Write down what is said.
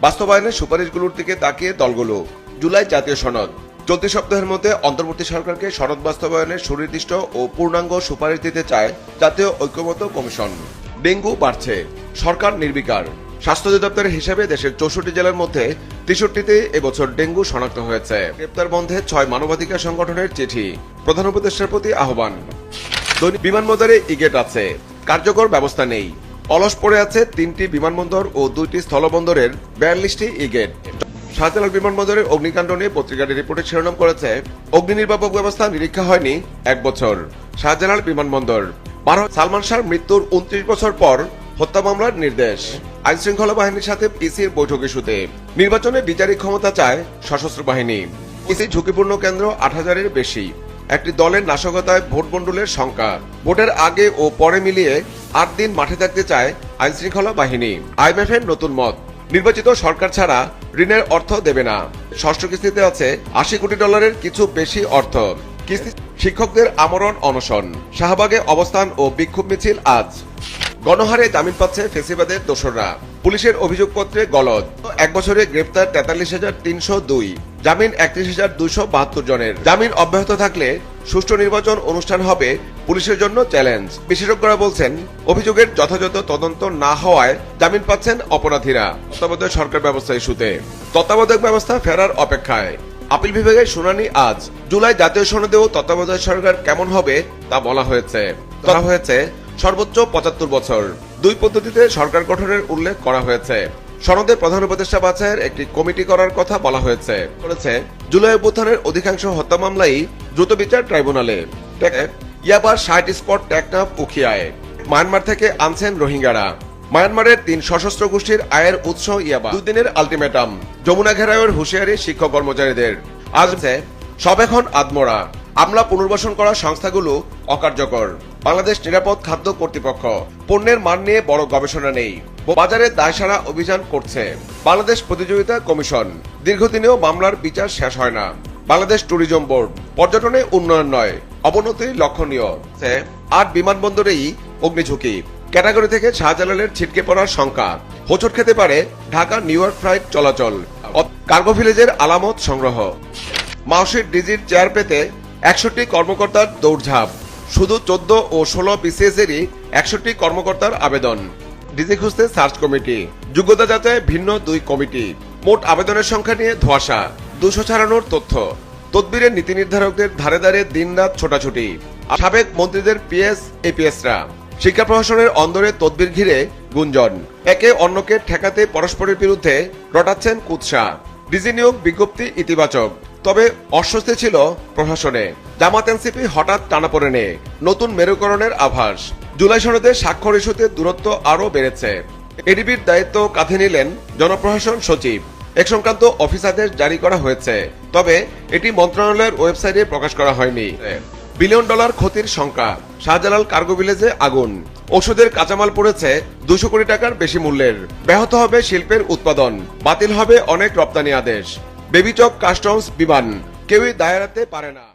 বাস্তবায়নের সুপারিশগুলোর দিকে তাকিয়ে দলগুলো। জুলাই জাতীয় সনদ। চলতি সপ্তাহের মধ্যে অন্তর্বর্তী সরকারকে সনদ বাস্তবায়নের সুনির্দিষ্ট ও পূর্ণাঙ্গ সুপারিশ দিতে চায় জাতীয় ঐক্যমত্য কমিশন। ডেঙ্গু বাড়ছে। সরকার নির্বিকার। স্বাস্থ্য অধিদপ্তরের হিসাবে দেশের চৌষট্টি জেলার মধ্যে তেষট্টিতে এবছর ডেঙ্গু শনাক্ত হয়েছে। গ্রেপ্তার বন্ধে ছয় মানবাধিকার সংগঠনের চিঠি। প্রধান উপদেষ্টার প্রতি আহ্বান। বিমানবন্দরে ইগেট আছে। কার্যকর ব্যবস্থা নেই। অলস পড়ে আছে তিনটি বিমানবন্দর ও দুইটি স্থলবন্দরের বিয়াল্লিশটি ইগেট। শাহজালাল বিমানবন্দরের অগ্নিকাণ্ড নিয়ে পত্রিকাটি রিপোর্টে শিরোনাম করেছে অগ্নি নির্বাপক ব্যবস্থা নিরীক্ষা হয়নি এক বছর। শাহজালাল বিমানবন্দর। বারো, সালমান শাহর মৃত্যুর উনত্রিশ বছর পর হত্যা মামলার নির্দেশ। আইন শৃঙ্খলা বাহিনীর সাথে ইসির বৈঠক ইস্যুতে। নির্বাচনে বিচারিক ক্ষমতা চায় সশস্ত্র বাহিনী। ইসি ঝুঁকিপূর্ণ কেন্দ্র আট হাজারের বেশি। একটি দলের নাশকতায় ভোট বন্ডলের সংখ্যা ভোটের আগে ও পরে মিলিয়ে আট দিন মাঠে থাকতে চায় আইন শৃঙ্খলা বাহিনী। আইএমএফ এর নতুন মত, নির্বাচিত সরকার ছাড়া ঋণের অর্থ দেবে না। ষষ্ঠ কিস্তিতে আছে আশি কোটি ডলারের কিছু বেশি অর্থ। কিস্তি শিক্ষকদের আমরণ অনশন, শাহবাগে অবস্থান ও বিক্ষোভ মিছিল আজ। গণহারে জামিন পাচ্ছে ফেসিবাদের দোসররা। পুলিশের অভিযোগপত্রে গলদ, এক বছরে গ্রেপ্তার তেতাল্লিশ হাজার তিনশো দুই, জামিন একত্রিশ হাজার দুইশো বাহাত্তর জনের। জামিন অব্যাহত থাকলে সুষ্ঠু নির্বাচন অনুষ্ঠান হবে পুলিশের জন্য চ্যালেঞ্জ। বিশেষজ্ঞরা বলছেন, অভিযোগের যথাযথ তদন্ত না হওয়ায় জামিন পাচ্ছেন অপরাধীরা। তত্ত্বাবধায়ক সরকার ব্যবস্থা ইস্যুতে। তত্ত্বাবধায়ক ব্যবস্থা ফেরার অপেক্ষায়। আপিল বিভাগের শুনানি আজ। জুলাই জাতীয় সনদেও তত্ত্বাবধায়ক সরকার কেমন হবে তা বলা হয়েছে। ধরা হয়েছে, সর্বোচ্চ পঁচাত্তর বছর। দুই পদ্ধতিতে সরকার গঠনের উল্লেখ করা হয়েছে। সনদে প্রধান উপদেষ্টা বাছাইয়ের একটি কমিটি করার কথা বলা হয়েছে। করেছে জুলাই অভ্যুত্থানের অধিকাংশ হত্যা মামলাই দ্রুত বিচার ট্রাইব্যুনালে। ইয়াবার ষাট স্পট টেকনাফ উখিয়ায়। মায়ানমার থেকে আনছেন রোহিঙ্গারা। মায়ানমারের তিন সশস্ত্র গোষ্ঠীর আয়ের উৎস ইয়াবা। দুদিনের আলটিমেটাম, যমুনা ঘেরাওয়ের হুঁশিয়ারি শিক্ষক কর্মচারীদের। আজ সব এখন আদমরা, আমলা পুনর্বাসন করা সংস্থাগুলো অকার্যকর। বাংলাদেশ নিরাপদ খাদ্য কর্তৃপক্ষ, পণ্যের মান নিয়ে বড় গবেষণা নেই। বাজারে দায়সারা অভিযান করছে। বাংলাদেশ প্রতিযোগিতা কমিশন, দীর্ঘদিনেও মামলার বিচার শেষ হয় না। বাংলাদেশ ট্যুরিজম বোর্ড, পর্যটনে উন্নয়ন নয়। অবনতি লক্ষণীয়। আট বিমানবন্দরেই অগ্নিঝুঁকি। ক্যাটাগরি থেকে শাহজালালের ছিটকে পড়ার সংখ্যা হোঁচট খেতে পারে ঢাকা নিউ ইয়র্ক ফ্লাইট চলাচল। কার্গো ভিলেজের আলামত সংগ্রহ। মাউসির ডিজির চেয়ার পেতে একষট্টি কর্মকর্তার দৌড়ঝাঁপ। শুধু চোদ্দ ও ষোলো বিসিএসেরই একষট্টি কর্মকর্তার আবেদন। ডিজি খুঁজতে সার্চ কমিটি। যোগ্যতা যাচাই ভিন্ন দুই কমিটি। মোট আবেদনের সংখ্যা নিয়ে ধোয়াশা। দুশো ছাড়ানোর তথ্য। তদবিরের নীতি নির্ধারকদের ধারে ধারে দিনরাত ছোটাছুটি। সাবেক মন্ত্রীদের পিএস, এপিএসরা। শিক্ষা প্রশাসনের অন্দরে তদবির ঘিরে গুঞ্জন। একে অন্যকে ঠেকাতে পরস্পরের বিরুদ্ধে রটাচ্ছেন কুৎসা। ডিজি নিয়োগ বিজ্ঞপ্তি ইতিবাচক। তবে অস্বস্তি ছিল প্রশাসনে। জামাত এনসিপি হঠাৎ টানাপোড়েনে নতুন মেরুকরণের আভাস। জুলাই সনদে স্বাক্ষর ইস্যুতে দূরত্ব আরও বেড়েছে। এডিবির দায়িত্ব কাঁধে নিলেন জনপ্রশাসন সচিব। এক সংক্রান্ত অফিস আদেশ জারি করা হয়েছে। তবে এটি মন্ত্রণালয়ের ওয়েবসাইটে প্রকাশ করা হয়নি। বিলিয়ন ডলার ক্ষতির সংখ্যা শাহজালাল কার্গো ভিলেজে আগুন, ওষুধের কাঁচামাল পড়েছে দুশো কোটি টাকার বেশি মূল্যের। ব্যাহত হবে শিল্পের উৎপাদন, বাতিল হবে অনেক রপ্তানি আদেশ। বেবিচক কাস্টমস বিমান, কেউই দায়েরাতে পারে না।